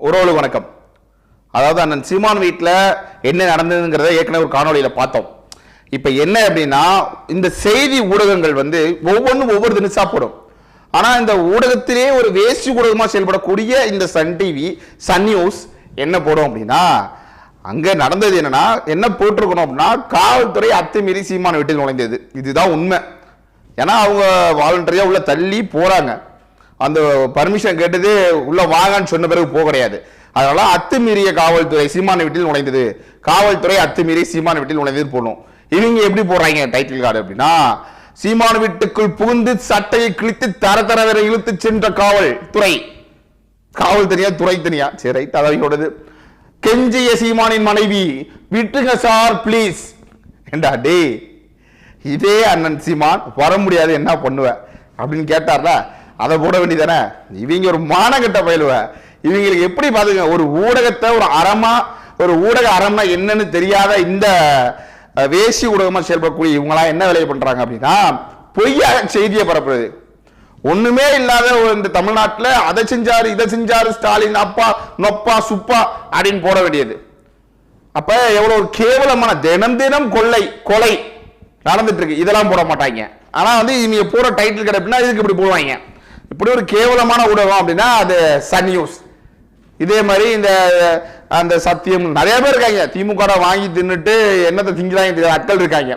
உறவுகள் வணக்கம். அதாவது அண்ணன் சீமான் வீட்டில் என்ன நடந்ததுங்கிறத ஏற்கனவே ஒரு காணொளியில் பார்த்தோம். இப்போ என்ன அப்படின்னா இந்த செய்தி ஊடகங்கள் வந்து ஒவ்வொன்றும் ஒவ்வொரு தினசா போடும் ஆனால் இந்த ஊடகத்திலே ஒரு வேஸ்ட் ஊடகமாக செயல்படக்கூடிய இந்த சன் டிவி சன் நியூஸ் என்ன போடும் அப்படின்னா அங்கே நடந்தது என்னன்னா என்ன போட்டிருக்கணும் அப்படின்னா காவல்துறை அத்துமீறி சீமான் வீட்டில் நுழைந்தது. இதுதான் உண்மை. ஏன்னா அவங்க வாலண்டரியாக உள்ள தள்ளி போகிறாங்க அந்த பர்மிஷன் கேட்டது உள்ள வாங்கன்னு சொன்ன பிறகு போக கிடையாது. அதனால அத்துமீறிய காவல்துறை சீமான வீட்டில் நுழைந்தது. காவல்துறை அத்துமீறி சீமான வீட்டில் நுழைந்தது போடணும். இவங்க எப்படி போடுறாங்க டைட்டில் கார்டு அப்படின்னா சீமான வீட்டுக்குள் புகுந்து சட்டையை கிழித்து தர தர வரை இழுத்து சென்ற காவல்துறை. காவல் தனியா துறை தனியா சரி ரைட் அதாவது கெஞ்சிய சீமானின் மனைவி விட்டுங்க சார் ப்ளீஸ் ஏண்டா டே இதே அண்ணன் சீமான் வர முடியாது என்ன பண்ணுவ? அப்படின்னு கேட்டார்ல அதை போட வேண்டியதானே இவங்க ஒரு மானகட்ட பயிலுவ. இவங்களுக்கு எப்படி பாத்துங்க ஒரு ஊடகத்தை ஒரு அறமா ஒரு ஊடக அறம்னா என்னன்னு தெரியாத இந்த வேசி ஊடகமா செயல்படக்கூடிய இவங்களாம் என்ன வேலையை பண்றாங்க அப்படின்னா பொய்யாக செய்தியை பரப்புறது. ஒண்ணுமே இல்லாத ஒரு இந்த தமிழ்நாட்டில் அதை செஞ்சாரு இதை செஞ்சாரு ஸ்டாலின் அப்பா நொப்பா சுப்பா அப்படின்னு போட வேண்டியது. அப்ப எவ்வளவு ஒரு கேவலமான தினம் தினம் கொள்ளை கொலை நடந்துட்டு இருக்கு. இதெல்லாம் போட மாட்டாங்க. ஆனா வந்து இவங்க போற டைட்டில் கிடைப்புனா இதுக்கு இப்படி போடுவாங்க. இப்படி ஒரு கேவலமான ஊடகம் அப்படின்னா அது சன் நியூஸ் இதே மாதிரி இந்த அந்த சத்தியம் நிறைய பேர் இருக்காங்க. திமுக வாங்கி தின்னுட்டு என்னத்தை திங்கிறாங்க தெரியாத. ஆட்கள் இருக்காங்க.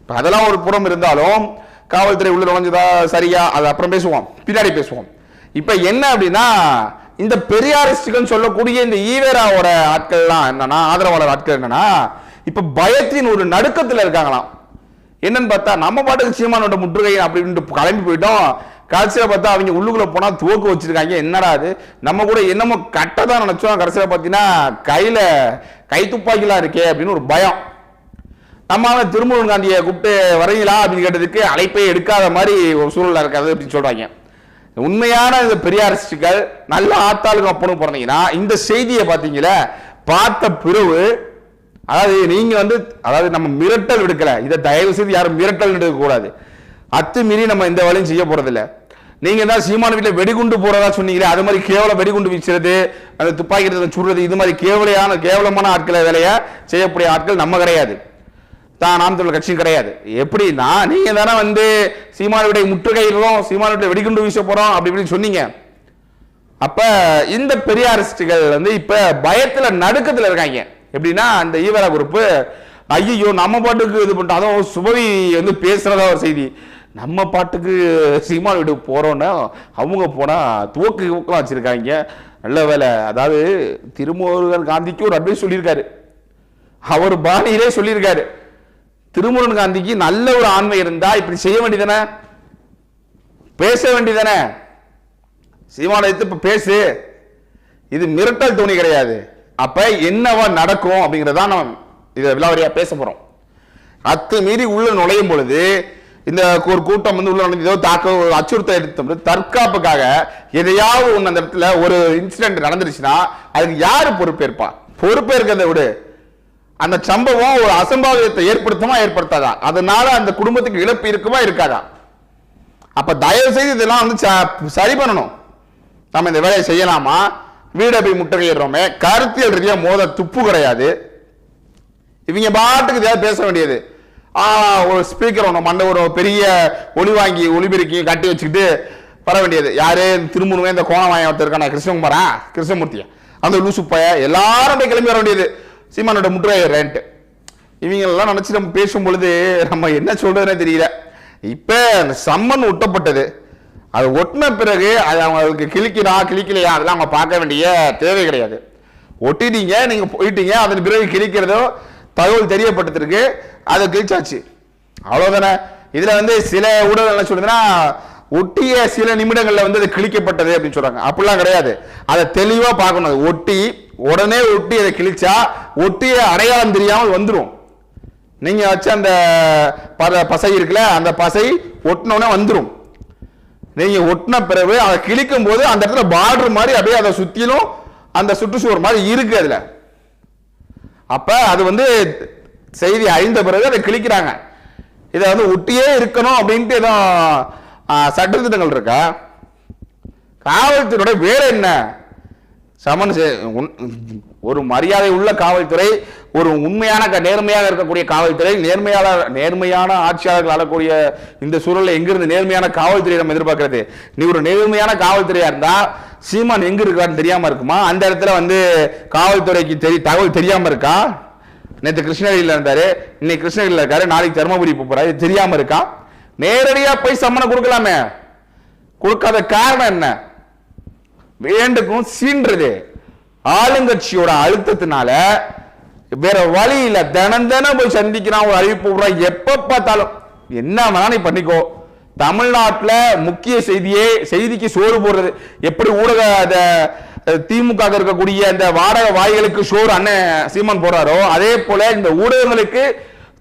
இப்போ அதெல்லாம் ஒரு புறம் இருந்தாலும் காவல்துறை உள்ள நுழைஞ்சதா சரியா? அது அப்புறம் பேசுவோம். பின்னாடி பேசுவோம். இப்போ என்ன அப்படின்னா இந்த பெரியாரிஸ்டுகள் சொல்லக்கூடிய இந்த ஈவேராவோட ஆட்கள்லாம் என்னன்னா ஆதரவாளர் ஆட்கள் என்னன்னா இப்போ பயத்தின் ஒரு நடுக்கத்தில் இருக்காங்களாம். என்னன்னு பார்த்தா நம்ம பாட்டுக்கு சீமானோட முற்றுகை அப்படின்ட்டு கிளம்பி போயிட்டோம். கடைசியில் பார்த்தா அவங்க உள்ளுக்குள்ளே போனால் துவக்கு வச்சிருக்காங்க. என்னடா அது? நம்ம கூட என்னமோ கட்டை தான் நினச்சோம். கடைசியில் பார்த்தீங்கன்னா கையில் கை துப்பாக்கிலாம் இருக்கே அப்படின்னு ஒரு பயம். நம்ம அவன் திருமுருகன் காந்தியை கூப்பிட்டு வரீங்களா? அப்படின்னு கேட்டதுக்கு அழைப்பே எடுக்காத மாதிரி ஒரு சூழலாக இருக்காது அப்படின்னு சொல்கிறாங்க உண்மையான இந்த பெரியாரிஸ்டுகள் நல்ல ஆத்தாளுங்க அப்பனும் பிறந்தீங்கன்னா இந்த செய்தியை பார்த்தீங்களா பார்த்த பிறகு அதாவது நீங்கள் வந்து அதாவது நம்ம மிரட்டல் விடுக்கலை. இதை தயவு செய்து யாரும் மிரட்டல் எடுக்கக்கூடாது அத்துமீறி நம்ம இந்த வேலையும் செய்ய போகிறதில்லை நீங்க தான் சீமான வீட்டில் வெடிகுண்டு போறதா சொன்னீங்களே அது மாதிரி கேவல வெடிகுண்டு வீசுறது அந்த துப்பாக்கி சுடுறது இது மாதிரி கேவலையான கேவலமான ஆட்களை வேலையை செய்யக்கூடிய ஆட்கள் நம்ம கிடையாது. தான் நாம் தமிழ் கட்சியும் கிடையாது. எப்படின்னா நீங்க தானே வந்து சீமான முற்றுகையிடுறோம் சீமான வெடிகுண்டு வீச போறோம் அப்படி இப்படின்னு சொன்னீங்க. அப்ப இந்த பெரியாரிஸ்டுகள் வந்து இப்ப பயத்துல நடுக்கத்துல இருக்காங்க. எப்படின்னா அந்த ஈவரா குரூப்பு ஐயோ நம்ம பாட்டுக்கு இது பண்ணிட்டோம் அதுவும் சுபவி வந்து பேசுறதா ஒரு செய்தி. நம்ம பாட்டுக்கு சீமான் வீட்டுக்கு போறோம்னா அவங்க போனால் துவக்கு துவக்கலாம் வச்சிருக்காங்க. நல்ல வேலை அதாவது திருமுருகன் காந்திக்கு ஒரு அட்வைஸ் சொல்லியிருக்காரு. அவர் பாணியிலே சொல்லியிருக்காரு. திருமுருகன் காந்திக்கு நல்ல ஒரு ஆண்மை இருந்தா இப்படி செய்ய வேண்டியதானே பேச வேண்டியதானே சீமான எடுத்து இப்போ பேசு. இது மிரட்டல் துணி கிடையாது. அப்ப என்னவா நடக்கும் அப்படிங்கிறதான் நம்ம இதை விலாவரியா பேச போறோம். அத்து மீறி உள்ள நுழையும் பொழுது இந்த ஒரு கூட்டம் வந்து உள்ள ஏதோ தாக்க அச்சுறுத்த அச்சுறுத்தல் தற்காப்புக்காக எதையாவது ஒன்று அந்த இடத்துல ஒரு இன்சிடென்ட் நடந்துருச்சுன்னா அதுக்கு யார் பொறுப்பேற்பா? பொறுப்பேற்கிறத விடு. அந்த சம்பவம் ஒரு அசம்பாவிதத்தை ஏற்படுத்துமா ஏற்படுத்தாதா? அதனால அந்த குடும்பத்துக்கு இழப்பு இருக்குமா இருக்காதா? அப்ப தயவு செய்து இதெல்லாம் வந்து ச- சரி பண்ணணும். நம்ம இந்த வேலையை செய்யலாமா? வீடை போய் முற்றுகையிடுறோமே. கருத்தியல் ரீதியாக மோத துப்பு கிடையாது. இவங்க பாட்டுக்கு ஏதாவது பேச வேண்டியது. ஒரு ஸ்பீக்கர் ஒன்று மண்டை ஒரு பெரிய ஒளி வாங்கி ஒளிபெருக்கி கட்டி வச்சுக்கிட்டு வர வேண்டியது. யாரு? திருமணமே இந்த கோணவாயம் ஒருத்தர் இருக்கான? கிருஷ்ணகுமாரா? கிருஷ்ணமூர்த்தியா? அந்த லூசு பைய. எல்லாரும் போய் கிளம்பி வர வேண்டியது. சீமானோட முற்றுகை ரேண்ட் இவங்களெல்லாம் நினச்சி நம்ம பேசும் பொழுது நம்ம என்ன சொல்றதுனே தெரியல. இப்போ அந்த சம்மன் ஒட்டப்பட்டது. அது ஒட்டின பிறகு அது அவங்களுக்கு கிழிக்கிறா கிழிக்கலையா? அதெல்லாம் அவங்க பார்க்க வேண்டிய தேவை கிடையாது. ஒட்டிட்டீங்க நீங்கள் போயிட்டீங்க அதன் பிறகு கிழிக்கிறதோ தகவல் தெரியப்பட்டிருக்கு அதை கிழிச்சாச்சு. அவ்வளவுதானே. இதுல வந்து சில ஊடகங்கள் என்ன சொல்லுதுன்னா ஒட்டிய சில நிமிடங்கள்ல வந்து அது கிழிக்கப்பட்டது அப்படின்னு சொல்றாங்க. அப்படிலாம் கிடையாது. அதை தெளிவா பார்க்கணும். அது ஒட்டி உடனே ஒட்டி அதை கிழிச்சா ஒட்டிய அடையாளம் தெரியாமல் வந்துடும் நீங்க வச்ச அந்த பசை இருக்குல்ல அந்த பசை ஒட்டினோடனே வந்துடும் நீங்க ஒட்டின பிறகு அதை கிழிக்கும் போது அந்த இடத்துல பார்டர் மாதிரி அப்படியே அதை சுத்திலும் அந்த சுற்றுச்சுவர் மாதிரி இருக்கு அதுல. அப்ப அது வந்து செய்தி அழிந்த பிறகு அதை கிழிக்கிறாங்க. இதை வந்து ஒட்டியே இருக்கணும் அப்படின்ட்டு ஏதோ சட்டத்திட்டங்கள் இருக்கா? காவல்துறையோட வேலை என்ன? சமன் உன்- ஒரு மரியாதை உள்ள காவல்துறை ஒரு உண்மையான க- நேர்மையாக இருக்கக்கூடிய காவல்துறை நேர்மையாளர் நேர்மையான ஆட்சியாளர்கள் ஆளக்கூடிய இந்த சூழலில் எங்கிருந்து நேர்மையான காவல்துறை நம்ம எதிர்பார்க்கறது? நீ ஒரு நேர்மையான காவல்துறையா இருந்தா சீமான் எங்க இருக்கான்னு தெரியாம இருக்குமா? அந்த இடத்துல வந்து காவல்துறைக்கு தெரி தகவல் தெரியாம இருக்கா? நேற்று கிருஷ்ணகிரியில் இருந்தாரு. இன்னைக்கு கிருஷ்ணகிரியில் இருக்காரு. நாளைக்கு தருமபுரி போறாரு. தெரியாம இருக்கா? நேரடியா போய் சம்மனை கொடுக்கலாமே. கொடுக்காத காரணம் என்ன? வேண்டுக்கும் சீன்றது. ஆளுங்கட்சியோட அழுத்தத்தினால வேற வழி இல்ல தினம் தினம் போய் சந்திக்கிறான் ஒரு அறிவிப்பு விடுறான். எப்ப பார்த்தாலும் என்ன வேணா நீ பண்ணிக்கோ. தமிழ்நாட்டில் முக்கிய செய்தியே செய்திக்கு சோறு போடுறது. எப்படி ஊடக திமுக இருக்கக்கூடிய அந்த வாடக வாய்களுக்கு சோறு அண்ணன் சீமான் போடுறாரோ அதே போல இந்த ஊடகங்களுக்கு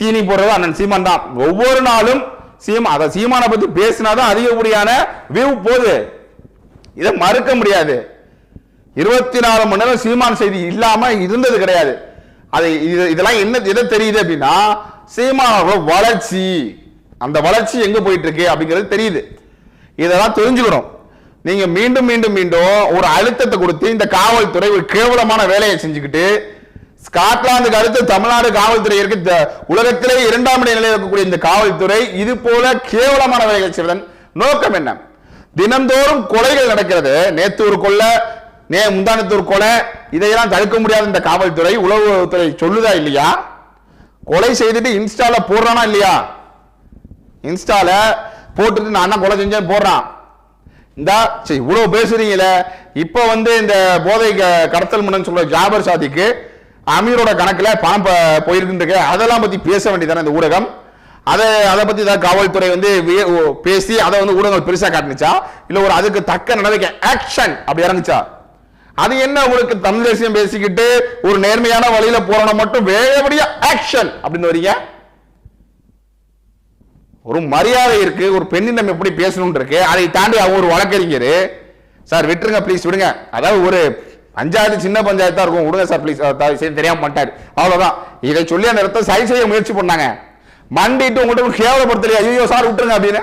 தீனி போடுறது அண்ணன் சீமான் தான். ஒவ்வொரு நாளும் சீமா அதை சீமானை பத்தி பேசினாதான் அதிகப்படியான வியூ போகுது. இதை மறுக்க முடியாது. இருபத்தி நாலு மணி நேரம் சீமான் செய்தி இல்லாம இருந்தது கிடையாது. அது இது இதெல்லாம் என்ன எதை தெரியுது அப்படின்னா சீமானோட வளர்ச்சி அந்த வளர்ச்சி எங்க போயிட்டு இருக்கு அப்படிங்கிறது தெரியுது. இதெல்லாம் தெரிஞ்சுக்கணும். நீங்க மீண்டும் மீண்டும் மீண்டும் ஒரு அழுத்தத்தை கொடுத்து இந்த காவல்துறை ஒரு கேவலமான வேலையை செஞ்சுக்கிட்டு ஸ்காட்லாந்துக்கு அடுத்து தமிழ்நாடு காவல்துறை இருக்கு உலகத்திலே இரண்டாம் இட நிலையில் இருக்கக்கூடிய இந்த காவல்துறை இது போல கேவலமான வேலைகள் செய்வதன் நோக்கம் என்ன? தினந்தோறும் கொலைகள் நடக்கிறது. நேத்து ஒரு கொள்ள நே முந்தானத்தூர் கொலை இதையெல்லாம் தடுக்க முடியாத இந்த காவல்துறை உளவுத்துறை சொல்லுதா இல்லையா? கொலை செய்துட்டு இன்ஸ்டால போடுறானா இல்லையா? இன்ஸ்டால போட்டுட்டு நான் அண்ணன் கொலை செஞ்சேன் போடுறான். இந்தா சரி இவ்வளவு பேசுறீங்களே. இப்ப வந்து இந்த போதை க- கடத்தல் மன்னன் சொல்ற ஜாபர் சாதிக்கு அமீரோட கணக்குல பணம் போயிருக்குன்றது அதெல்லாம் பத்தி பேச வேண்டியதானே இந்த ஊடகம். அதை அதை பத்தி தான் காவல்துறை வந்து பேசி அதை வந்து ஊடகங்கள் பெருசா காட்டுனுச்சா? இல்ல ஒரு அதுக்கு தக்க நடவடிக்கை ஆக்ஷன் அப்படி இறங்குச்சா? அது என்ன உங்களுக்கு தமிழ் தேசியம் பேசிக்கிட்டு ஒரு நேர்மையான வழியில போறவன மட்டும் வேகப்படியா ஆக்ஷன் அப்படின்னு வரீங்க. ஒரு மரியாதை இருக்கு ஒரு பெண்ணிடம் எப்படி பேசணும் இருக்கு அதை தாண்டி அவங்க ஒரு வழக்கறிஞர் சார் விட்டுருங்க ப்ளீஸ் விடுங்க. அதாவது ஒரு பஞ்சாயத்து சின்ன பஞ்சாயத்தா இருக்கும். விடுங்க சார் ப்ளீஸ் தெரியாம பண்ணிட்டாரு. அவ்வளவுதான். இதை சொல்லி அந்த இடத்த சரி செய்ய முயற்சி பண்ணாங்க. மண்டிட்டு உங்கள்கிட்ட கேவலப்படுத்தலையா? ஐயோ சார் விட்டுருங்க அப்படின்னு.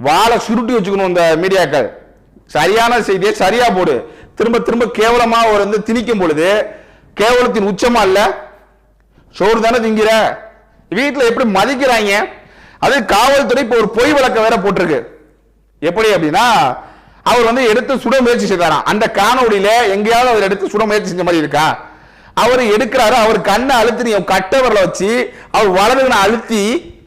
வாழை சுருட்டி வச்சுக்கணும் இந்த மீடியாக்கள். சரியான செய்தியை சரியா போடு. திரும்ப திரும்ப கேவலமா அவர் வந்து திணிக்கும் பொழுது கேவலத்தின் உச்சமா இல்ல. சோறு தானே திங்கிற. வீட்டில் எப்படி மதிக்கிறாங்க அது காவல்துறை இப்போ ஒரு பொய் வழக்க வேற போட்டிருக்கு. எப்படி அப்படின்னா அவர் வந்து எடுத்து சுட முயற்சி செய்தாராம். அந்த காணொளியில எங்கேயாவது அவர் எடுத்து சுட முயற்சி செஞ்ச மாதிரி இருக்கா? அவர் எடுக்கிறாரு அவர் கண்ணை அழுத்தி நீ கட்டவரில் வச்சு அவர் வலதுகளை அழுத்தி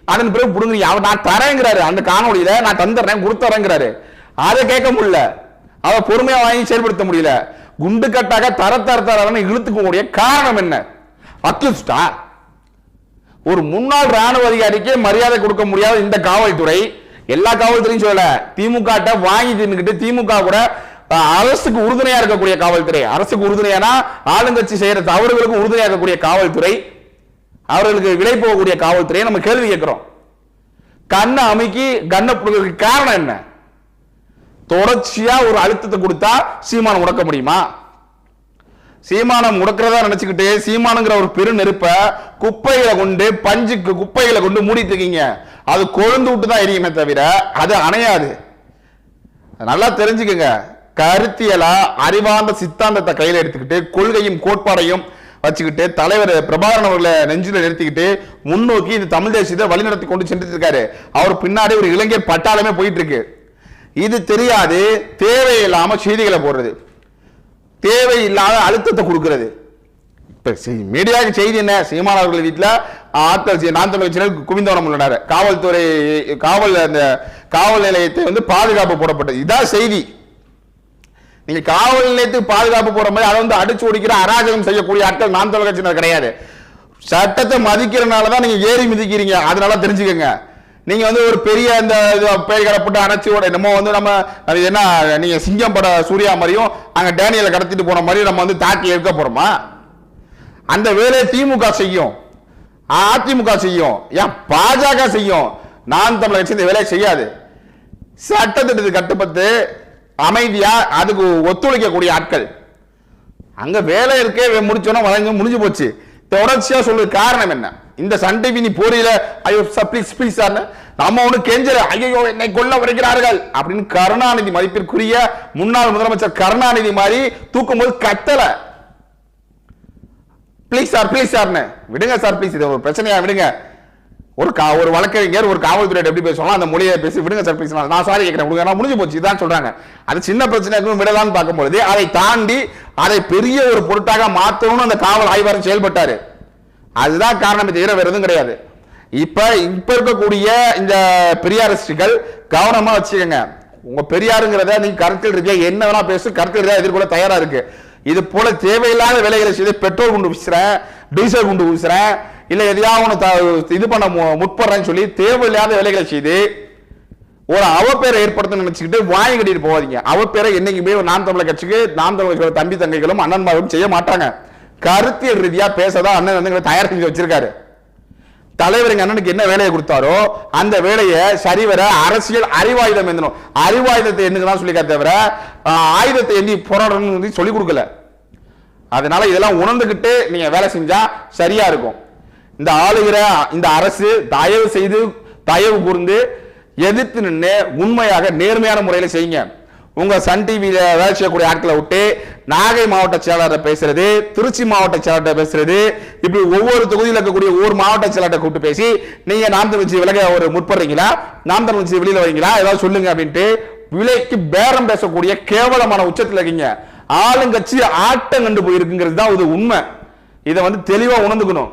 அதன் பிறகு புடுங்குறீங்க. அவர் நான் தரேங்கிறாரு அந்த காணொளியில நான் தந்துடுறேன் கொடுத்துறேங்கிறாரு. அதை கேட்க முடியல. அதை பொறுமையா வாங்கி செயல்படுத்த முடியல. குண்டு கட்டாக தர தர தரன்னு இழுத்துக்கூடிய காரணம் என்ன? அக்யூஸ்டா ஒரு முன்னாள் ராணுவ அதிகாரிக்கே மரியாதை கொடுக்க முடியாத இந்த காவல்துறை எல்லா காவல்துறையும் சொல்லல. திமுக வாங்கி தின்னுக்கிட்டு திமுக கூட அரசுக்கு உறுதுணையா இருக்கக்கூடிய காவல்துறை. அரசுக்கு உறுதுணையானா ஆளுங்கட்சி செய்யற தவறுகளுக்கு உறுதுணையா இருக்கக்கூடிய காவல்துறை. அவர்களுக்கு விலை போகக்கூடிய காவல்துறையை நம்ம கேள்வி கேட்கிறோம். கண்ணை அமைக்கி கண்ணை காரணம் என்ன? தொடர்ச்சியா ஒரு அழுத்தத்தை கொடுத்தா சீமானம் முடக்க முடியுமா? சீமானம் முடக்கிறதா நினைச்சுக்கிட்டு சீமானுங்கிற ஒரு பெரு நெருப்ப குப்பைகளை கொண்டு பஞ்சுக்கு குப்பைகளை கொண்டு மூடிட்டு இருக்கீங்க. அது கொழுந்து விட்டு தான் எரியுமே தவிர அது அணையாது. நல்லா தெரிஞ்சுக்கங்க. கருத்தியலா அறிவார்ந்த சித்தாந்தத்தை கையில் எடுத்துக்கிட்டு கொள்கையும் கோட்பாடையும் வச்சுக்கிட்டு தலைவர் பிரபாகரன் அவர்களை நெஞ்சில் நிறுத்திக்கிட்டு முன்னோக்கி இந்த தமிழ் தேசியத்தை வழிநடத்தி கொண்டு சென்றுட்டு இருக்காரு. அவர் பின்னாடி ஒரு இளைஞர் பட்டாளமே போயிட்டு இருக்கு. இது தெரியாது. தேவையில்லாம செய்திகளை போடுறது. தேவையில்லாத அழுத்தத்தை கொடுக்கறது. இப்ப செய்- மீடியாவுக்கு செய்தி என்ன? சீமானவர்கள் வீட்டில் வீட்டுல ஆட்கள் செய்- நான் தமிழ் குவிந்தவனம் உள்ளனர் காவல்துறை காவல் அந்த காவல் நிலையத்தை வந்து பாதுகாப்பு போடப்பட்டது. இதான் செய்தி. நீங்க காவல் நிலையத்துக்கு பாதுகாப்பு போற மாதிரி அதை வந்து அடிச்சு ஒடிக்கிற அராஜகம் செய்யக்கூடிய ஆட்கள் நான் தமிழ் கட்சியினர் கிடையாது. சட்டத்தை மதிக்கிறனால தான் நீங்க ஏறி மிதிக்கிறீங்க. அதனால தெரிஞ்சுக்கங்க. நீங்க வந்து ஒரு பெரிய அந்த இது பேய் கடப்பட்டு அணைச்சி விட என்னமோ வந்து நம்ம அது என்ன நீங்க சிங்கம் பட சூர்யா மாதிரியும் அங்க டேனியலை கடத்திட்டு போன மாதிரி நம்ம வந்து தாக்கி எடுக்க போறோமா? அந்த வேலையை திமுக செய்யும். அதிமுக செய்யும். ஏன் பாஜக செய்யும். நான் தமிழக கட்சி இந்த வேலையை செய்யாது. சட்டத்திட்டத்தை கட்டுப்பட்டு அமைதியா அதுக்கு ஒத்துழைக்கக்கூடிய ஆட்கள். அங்க வேலை இருக்கே முடிச்சோன்னா வழங்க முடிஞ்சு போச்சு. தொடர்ச்சியா சொல்ற காரணம் என்ன? இந்த சன் டிவி நீ போறீல ஐயோ ப்ளீஸ் ப்ளீஸ் சார் நம்ம ஒண்ணு கெஞ்சல. ஐயோ என்னை கொல்ல வருகிறார்கள் அப்படின்னு கருணாநிதி மதிப்பிற்குரிய முன்னாள் முதலமைச்சர் கருணாநிதி மாதிரி தூக்கும் போது கத்தல ப்ளீஸ் சார் ப்ளீஸ் சார்னு விடுங்க சார் ப்ளீஸ் இது ஒரு பிரச்சனையா? விடுங்க. ஒரு கா ஒரு வழக்கறிஞர் ஒரு காவல்துறை எப்படி பேசுவாங்களோ அந்த மொழியை பேசி விடுங்க சார் பேசினா நான் சாரி கேட்கிறேன் உங்களுக்கு நான் முடிஞ்சு போச்சு. இதான் சொல்றாங்க. அது சின்ன பிரச்சனை இருக்கும் விடலாம்னு பார்க்கும்பொழுது அதை தாண்டி அதை பெரிய ஒரு பொருட்டாக மாற்றணும்னு அந்த காவல் ஆய்வாளர் செயல்பட்டாரு. அதுதான் காரணம். தவிர வேறு எதுவும் கிடையாது. இப்போ இப்போ இருக்கக்கூடிய இந்த பெரியாரிஸ்டுகள் கவனமாக வச்சுக்கோங்க. உங்கள் பெரியாருங்கிறத நீங்க கருத்தில் இருக்கீங்க. என்ன வேணால் பேசு கருத்தில் இருக்கா எதிர்கொள்ள தயாராக இருக்குது இது போல தேவையில்லாத வேலைகளை செய்து பெட்ரோல் குண்டு வீசுகிறேன் டீசல் குண்டு வீசுகிறேன் இல்லை எதையாவது ஒன்று த- இது பண்ண மு- முற்படுறேன்னு சொல்லி தேவையில்லாத வேலைகளை செய்து ஒரு அவப்பேரை ஏற்படுத்த நினைச்சுக்கிட்டு வாங்கி கட்டிட்டு போவாதீங்க அவப்பேரை என்னைக்குமே ஒரு நாம் தமிழர் கட்சிக்கு நாம் தமிழர் தம்பி தங்கைகளும் அண்ணன்மார்களும் செய்ய மாட்டாங்க. கருத்தியல் ரீதியா பேசதான் அண்ணன் வந்து தயார் செஞ்சு வச்சிருக்காரு. தலைவர் எங்க அண்ணனுக்கு என்ன வேலையை கொடுத்தாரோ அந்த வேலையை சரிவர அரசியல் அறிவாயுதம் எந்தணும் அறிவாயுதத்தை எண்ணுங்கதான் சொல்லிக்க தவிர ஆயுதத்தை எண்ணி போராடணும்னு சொல்லி கொடுக்கல. அதனால இதெல்லாம் உணர்ந்துகிட்டு நீங்க வேலை செஞ்சா சரியா இருக்கும். இந்த ஆளுகிற இந்த அரசு தயவு செய்து தயவு கூர்ந்து எதிர்த்து நின்று உண்மையாக நேர்மையான முறையில் செய்யுங்க. உங்க சன் டிவியில வேலை செய்யக்கூடிய ஆட்களை விட்டு நாகை மாவட்ட செயலாளரை பேசுறது திருச்சி மாவட்ட செயலாளர் பேசுறது இப்படி ஒவ்வொரு தொகுதியில் இருக்கக்கூடிய ஒவ்வொரு மாவட்ட செயலாளர் கூப்பிட்டு பேசி நீங்க நாம் தமிழ்ச்சி விலக ஒரு முற்படுறீங்களா? நாம் தமிழ்ச்சி வெளியில வரீங்களா? ஏதாவது சொல்லுங்க அப்படின்ட்டு விலைக்கு பேரம் பேசக்கூடிய கேவலமான உச்சத்தில் இருக்கீங்க. ஆளுங்கட்சி ஆட்டம் கண்டு போயிருக்குங்கிறது தான் இது உண்மை. இதை வந்து தெளிவா உணர்ந்துக்கணும்.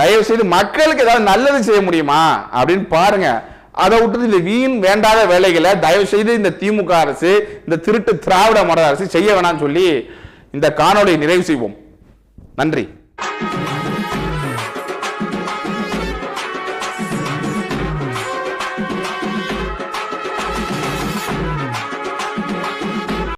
தயவு செய்து மக்களுக்கு ஏதாவது நல்லது செய்ய முடியுமா அப்படின்னு பாருங்க. அதை விட்டு இந்த வீண் வேண்டாத வேலைகளை தயவு செய்து இந்த திமுக அரசு இந்த திருட்டு திராவிட மாடல் அரசு செய்ய வேணாம்னு சொல்லி இந்த காணொலியை நிறைவு செய்வோம். நன்றி.